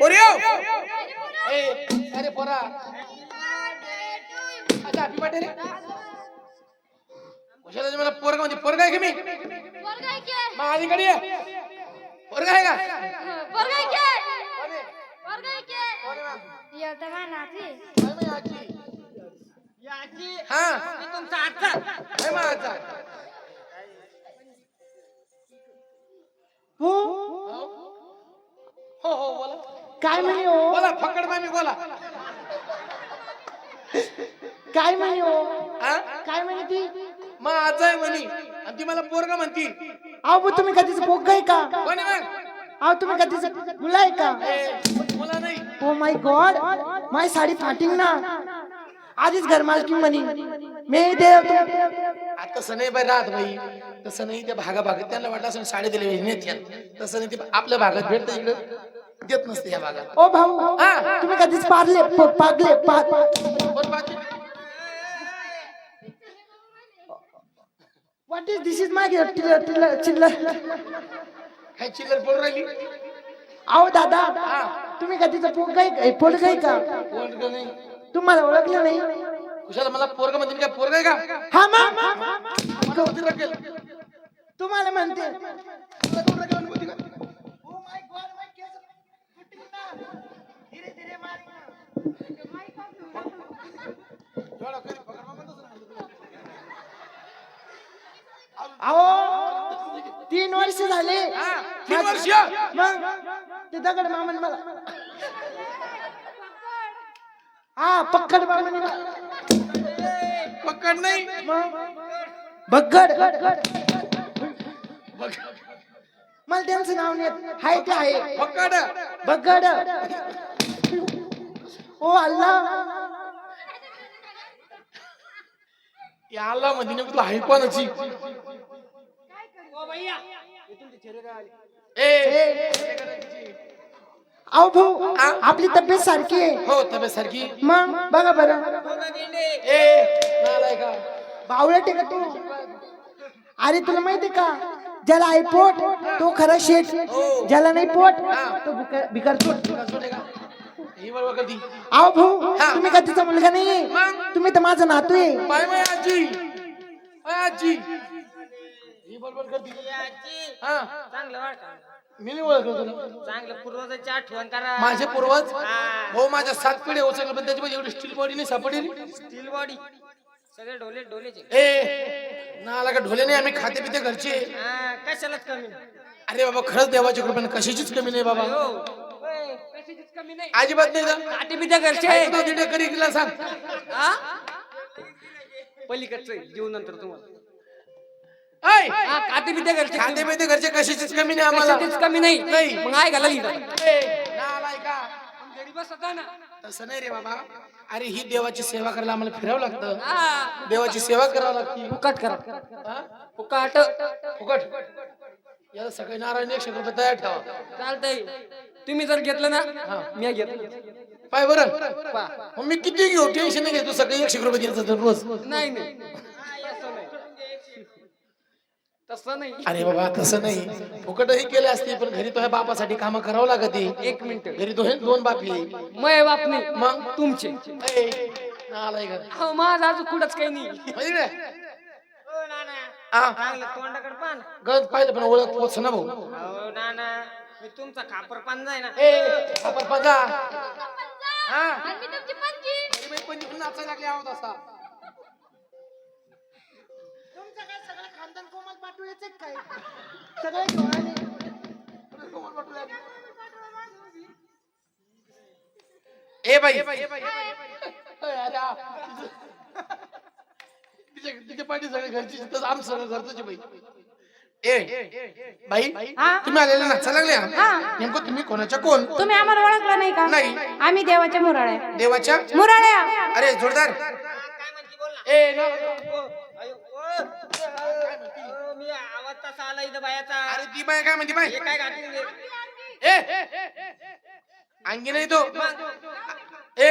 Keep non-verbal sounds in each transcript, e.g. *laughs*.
पोरियो ए अरे पोरा अच्छा हॅपी बर्थडे रे कशाला मला पोरगा म्हणजे पोरगा आहे की मी पोरगा आहे के? मग अलीकडे ये. पोरगा आहे का पोरगा आहे के? पोरगा आहे के? मग? ये तर माझा नाती. काय माहिती आजी? हा काय मग आजचा? हो हो बोला. काय म्हणे हो? बोला फकड मामी बोला. काय म्हणे हो? हा? काय म्हणे ती? मग आज आहे म्हणी. आणि ती मला पोरगा म्हणती. अहो पण तुम्ही कधीच पोग आहे का? कोण आहे मग? अहो तुम्ही कधीच मुलं आहे का? ए, मुला नाही. ओ माय गॉड माय साडी फाटिंग ना. आधीच घर मालकी म्हणी. मी दे आता तसं नाही बाई राहत बाई. तसं नाही त्या भागा भागात त्यांना वाटलं असं साडे दिले तसं नाही ते आपल्या भागात भेटतं इकडे. देत नसते या भागात ओ भाऊ. तुम्ही कधीच पारले प- पागले पा- कोण पाहते? What is this is my चिल्लर काय चिल्लर पडून राहिली अहो दादा. तुम्ही कधीच पोग आहे पोट आहे का पोरग नाही तुम्हाला ओळखलं नाही कुशाला मला पोरग म्हणते मी काय पोरग आहे का हा मा मला होती रकेल. तुम्हाला म्हणते तुला कोण रकेल होती का? एवढा कधी पगार मागतच नाही. अहो तीन वर्ष झाले हा, तीन वर्ष? मग ते दगड मामन मला. हा पक्कड मामन पकड नाही. मग? बघ. मला त्यांचं नाव नाही. हाय ते आहे. पकड. बग्गड ओ अल्ला याला म्हणजे नेमकं तुला ऐकवानाची ए अहो भाऊ आपली तब्येत सारखी आहे. हो तब्येत सारखी. मग बघा बरं. ए. नालाय का बावळट आहे का तू? अरे तुला माहितीये का? ज्याला आहे पोट तो खरा शेठ. ज्याला नाही पोट तो ही करती अहो भाऊ तुम्ही का तिचा मुलगा नाहीये. मग? तुम्ही तर माझा नातू आहे. मी नाही ओळखलं तुला. चांगलं पूर्वजाची आठवण करा. माझे पूर्वज? हा. हो माझ्या सात पिढे उचलले पण त्याच्यामध्ये एवढी स्टील बॉडी नाही सापडली. स्टील बॉडी सगळे ढोले ढोलेचे ए नाला का ढोले नाही आम्ही खाते पिते घरचे. हा, कशालाच कमी अरे बाबा खरंच देवाच्या कृपेने कशाचीच कमी नाही बाबा. हो होय, कशाचीच कमी नाही. अजिबात नाही पित्या घरचे. काय तू तिथे करी गेला सांग. हा? पलीकडचं जीवन नंतर तुम्हाला. ऐ, हा, काटे पित्या घरचे खाते तुम्ही. पिते घरचे कशाचीच कमी नाही आम्हाला. कशाचीच कमी नाही. नाही. मग आहे घाला लिहिलं ए, नालाय का घरी बसता ना. तसं नाही रे बाबा. अरे ही देवाची सेवा करायला आम्हाला फिरावं लागतं. हा. देवाची सेवा करावं लागते. फुकट करा. हा? फुकट. फुकट. याला सगळे नारायण एकशे रुपये तयार ठेवा. चालतंय. तुम्ही जर घेतलं ना मी घेतलं. पाय बरं. मग मी किती घेऊ? टेन्शन नाही घेतो. सगळे एकशे रुपये तर रोज. नाही नाही. तसं नाही. अरे बाबा तसं नाही. फुकटही केले असते पण घरी तो ह्या बापासाठी काम करावं लागत एक मिनिट. घरी तो हे दोन बापी. मय बाप नाही मग? तुमचे. का? अहो, माझं अजून कुठंच काही नाही. माहिती? हो नाना. हा चांगलं तोंडाकडे पान. गंज पाहिलं पण ओळख पोच ना भाऊ. हो नाना. मी तुमचा खापर पांजा आहे ना. ए आपण बघा हा? आणि मी तुमची पंची अरे बाई, पण नाचायला लागले आहोत असा. काय सगळं खानदान कोमल काय सगळे डोळ्याने ए बाई. तिच्या तिच्या पाठी सगळे घरची तसं आम सगळं घरचं बाई ए बाई तुम्ही आलेले नाचा लागले हा? नेमकं तुम्ही कोणाच्या कोण तुम्ही आम्हाला ओळखलं नाही का नाही आम्ही देवाच्या मुराळ्या देवाच्या मुराळ्या अरे जोरदार काय म्हणते बोल ना ए ना. ओ, अयो, ओ, ओ, मी तसा आला इथं बायाचा? अरे ती बाय काय म्हणते बाय? हे काय घाटी ए अंगी नाही तो. ए.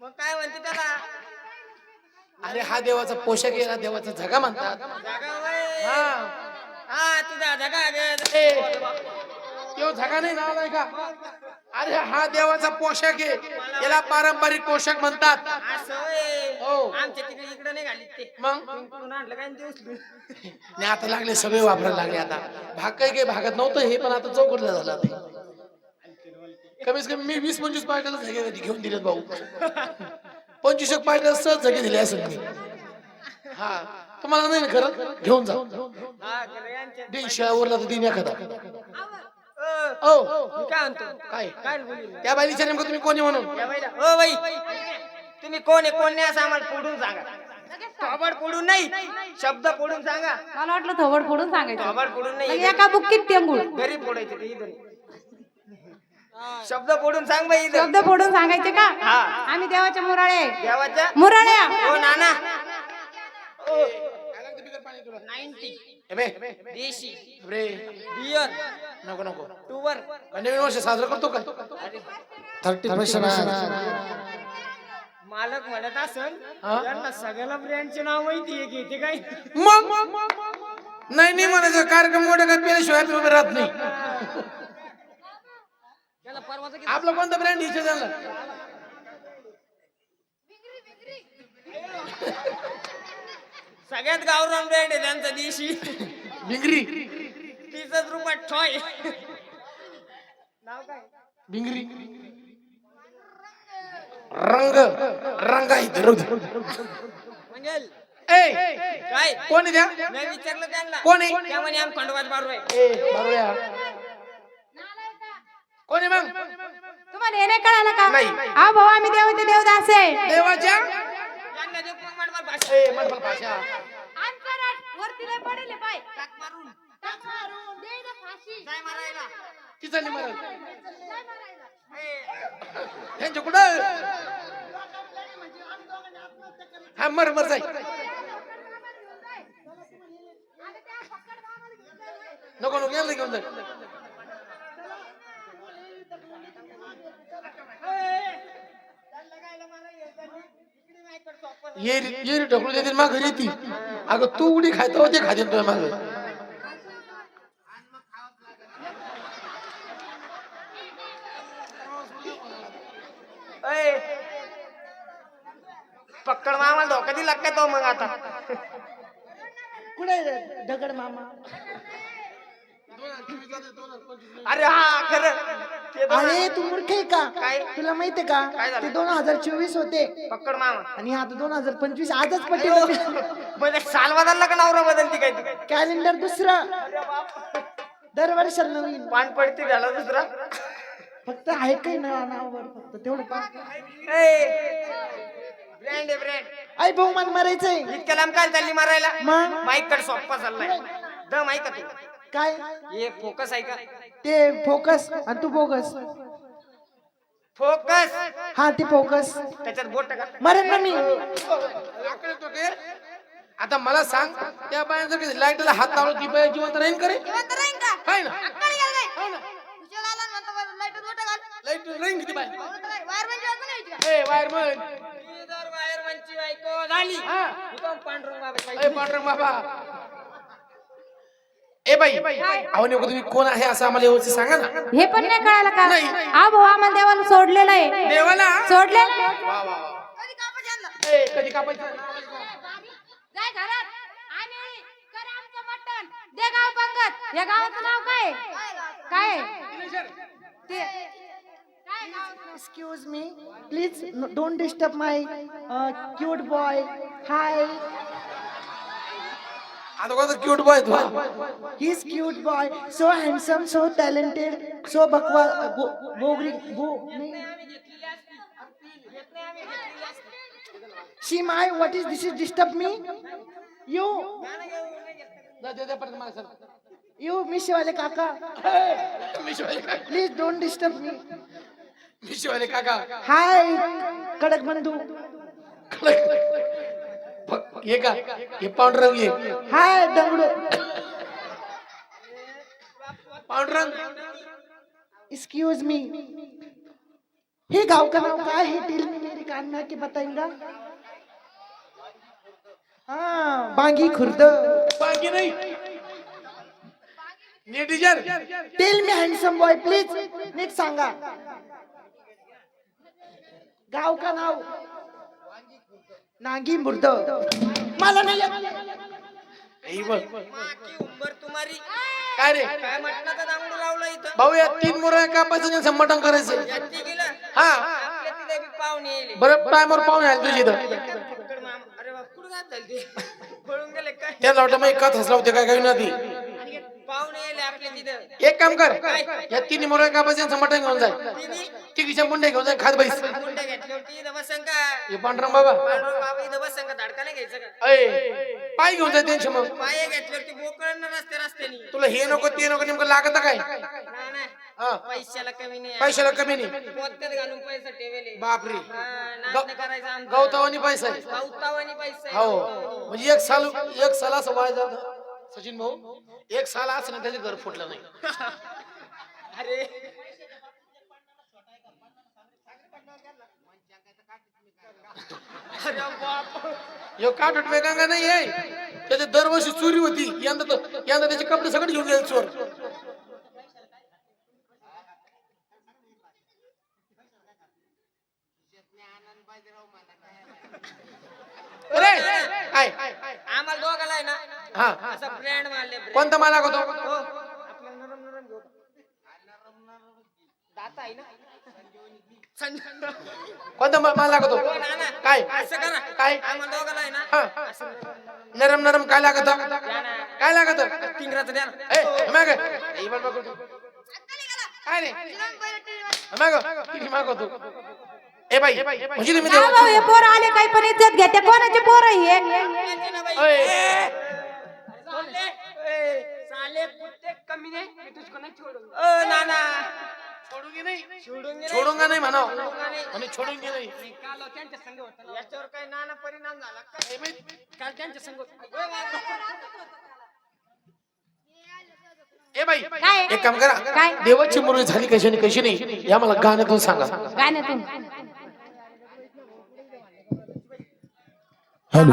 मग काय म्हणते त्याला? अरे हा देवाचा पोशाख आहे हा देवाचा झगा म्हणतात. जागा वय. हा. हा तुझा जागा ए. तो झगा नाही नाव नाही का? अरे हा देवाचा पोशाख आहे. याला पारंपरिक पोशाख म्हणतात. असं. हो. आमच्या तिकडे नाही घालीत ते. मग? आणलं काय ते उचलून? नाही आता लागले सगळे वापरायला लागले आता. भाग काही काही भागात नव्हतं हे पण आता चौकटला झालं आता कमीत कमी मी वीस पंचवीस पार्ट्याला झगे घेऊन दिलेत भाऊ. पंचवीस एक पार्ट्याला सहज झगे दिले असेल मी. हा. तुम्हाला नाही ना खरं? घेऊन जा. हा खरं यांच्या दिन शाळावरला तर दिन एखादा. ओ, मी काय म्हणतो? काय? काय बोलली त्या बाईच्या नेमकं तुम्ही कोणी म्हणून? या बाईला. ओ बाई तुम्ही कोण आहे कोण नाही असं आम्हाला फोडून सांगा. थोबड फोडून नाही शब्द फोडून सांगा. मला वाटलं थोबड फोडून सांगायचं. थोबड फोडून नाही लगे एका बुक्कीत टेंगूळ घरी फोडायचे ते इथं. नाही. शब्द फोडून सांग बाई इथं. शब्द फोडून सांगायचे का? हा. आम्ही देवाच्या मुराळे देवाच्या? मुराळ्या ओ नाना. ए नाईन्टी. बे, देशी. रे. बियर नको नको. टूवर. नवीन वर्ष साजरं करतो का? मालक म्हणत असन हा? यांना सगळ्याला ब्रँडचे नाव माहिती आहे घेते काय? मग? नाही नाही म्हणायचं कार्यक्रम मोठा का पेल्याशिवाय आम्ही उभे राहत नाही. त्याला परवाचं किती? आपला कोणता ब्रँड इच्छा झाला सगळ्यात गावरान ब्रँड आहे त्यांचा देशी. भिंगरी. तीसच रुपयात ठॉय. नाव काय भिंगरी. रंग रंग आहे काय? कोण मी विचारलं त्यांना. कोण? त्या म्हणे आम आहे. कोण मग? तुम्हाला हे नाही कळालं का? नाही. हा भाऊ आम्ही देवाचे देवदास आहे. देवाच्या? त्यांना जे कोण म्हणणार भाषा? ए मंडपल भाषा. अंतराळ वरती लय पडेल आहे पाय टाक मारून. टाक मारून. दे ना फाशी. काय मारायला. तिचा निमरण काय मारायला. त्यांच्या कुठं? हा मर मर जाय. नको नको यायला घेऊन जाय. ये ये ढकलू देतील माग घरी येतील. अगं तू उडी खायचं होते खाते तुझ्या माग. पक्कड मामाला धोका दिला काय तो मग आता? कुठे दगड मामा. अरे हा खरं. अरे तू मूर्ख आहे का? काय? तुला माहितीये का? काय झालं? ते दोन हजार चोवीस होते. पक्कड मामा. आणि आता दोन हजार पंचवीस आजच पटेल. म्हणजे साल बदलला का नवरा बदलती काय ती? कॅलेंडर दुसरं. दरवर्षाला नवीन. पान पडते झाला दुसरा. फक्त आहे काही ना नावावर? फक्त तेवढं पा ब्रँड आहे ब्रँड. आई भाऊ मला मारायचंय. इतक्या लांब काय चालली मारायला? मग? माईककडे सोप्पा चाललाय. दम आहे का तू? काय? हे फोकस आहे का? ते फोकस आणि तू बोगस. फोकस. हा ते फोकस. त्याच्यात बोट का मरण ना मी. लाकडं तो ते. आता मला सांग त्या बाया जर लाईटला हात लावला ती बाया जिवंत राहीन करे जिवंत राहीन का? हाय ना. अक्कल गेलं लाइट बोट घाल. लाइट राहीन किती बाय म्हणतो काय, वायर म्हणजे वाजून यायची का? ए वायरमन. झाली हा. पांडुरंग बाबा ए पांढरंग बाबा ए बाई अहो नेमकं तुम्ही कोण आहे असं आम्हाला व्यवस्थित सांगा ना हे पण नाही कळायला का नाही. हा भाऊ आम्हाला देवाला सोडलेलं आहे देवाला सोडलेलं वा वा वा. कधी कापड आणलं? ए कधी कापायचं जाय घरात आणि कर आमचं मटण दे गाव पंगत या गावाचं नाव काय काय ते? Excuse me please don't disturb my cute boy hi आता कोणता cute boy he is cute boy so handsome so talented so बकवा बोगरी बो शी my what is this is disturb me you you मिशवाले काका. प्लीज डोंट डिस्टर्ब मी मिशवाले काका. हाय कडक बंधू फक- हे का? हे पांढरंग ये हाय दगडू. पांढरंग एक्सक्यूज मी हे गांव का नाम क्या है टेल मी मेरे कान में आके बताएंगा हाँ बांगी खुर्द. बाकी नाही. Netizen tell me handsome boy please नीट सांगा. गाव का नाव? नागी मुर्द मला नाही येत. बघ. माकी उंबर तुम्हारी. काय रे? भाऊ या तीन मुरा त्यांचं मटण करायचं. हा. पाहुणे बरं टायमर पाहून आले तुझी इथं. फुटकड माम. अरे बाप कुठं जात झाली ते? पळून गेले काय? त्याला वाटलं मग का हसला होते काय काही ना एक काम कर. या तीन मुरा कापायचं त्यांचं मटण घेऊन जाय? तिने तिघीच्या मुंड्या घेऊन जाय खात बैस. बसन का हे पांढरंग बाबा. बसन का का? अय पाय घेऊन जाय त्यांच्या मग. तुला हे नको ते नको नेमकं लागत काय? हा. पैशाला कमी नाही. पैशाला कमी नाही. पोत्यात घालून पैसा ठेवले. बापरे. नाचणं करायचं आमचं गवतावानी पैसा आहे. गवतावानी पैसा आहे. हो. म्हणजे एक साल एक साल असं वाया जात. सचिन भाऊ एक साल असं ना त्याचे घर फुटलं नाही. *laughs* अरे. यो काठ वेगांगा नाही आहे. त्याच्या दरवर्षी चोरी होती. यंदा यंदा त्याचे कपडे सगळे घेऊन गेले चोर अरे काय आम्हाला दोघाला आहे ना हा. असा ब्रँड मारले brand. कोणता माला होतो? हो. आपला नरम नरम घेऊ दाता आहे ना? संजय. कोणता मा- माल लागतो हो. काय? असं करा. काय? आम्हाला दोघाला आहे ना? असं नरम नरम काय लागत? काय लागत? पिंगराचं द्या ना. ए माग. ए, बघ, बघ, बघ. काय रे? माग. किती मागवतो ए बाई. म्हणजे तुम्ही भाऊ हे पोर आले काही पण इज्जत घेते. कोणाचे पोर हे? ना बाई. साले ए, साले कुत्ते कमी नाही मी तुझको नाही छोडूंगा. ओ नाना सोडूंगी नाही छोडूंगे नाही. छोडूंगा नाही म्हणाव छोडूंगा नाही. आणि छोडूंगी नाही काल त्यांच्या संग होता याच्यावर काही नाना परिणाम झाला का काल त्यांच्या संग होता. ए बाई काय? एक काम करा काय? देवाची मुरळी झाली कशी आणि कशी नाही या मला गाण्यातून सांगा गाण्यातून hello.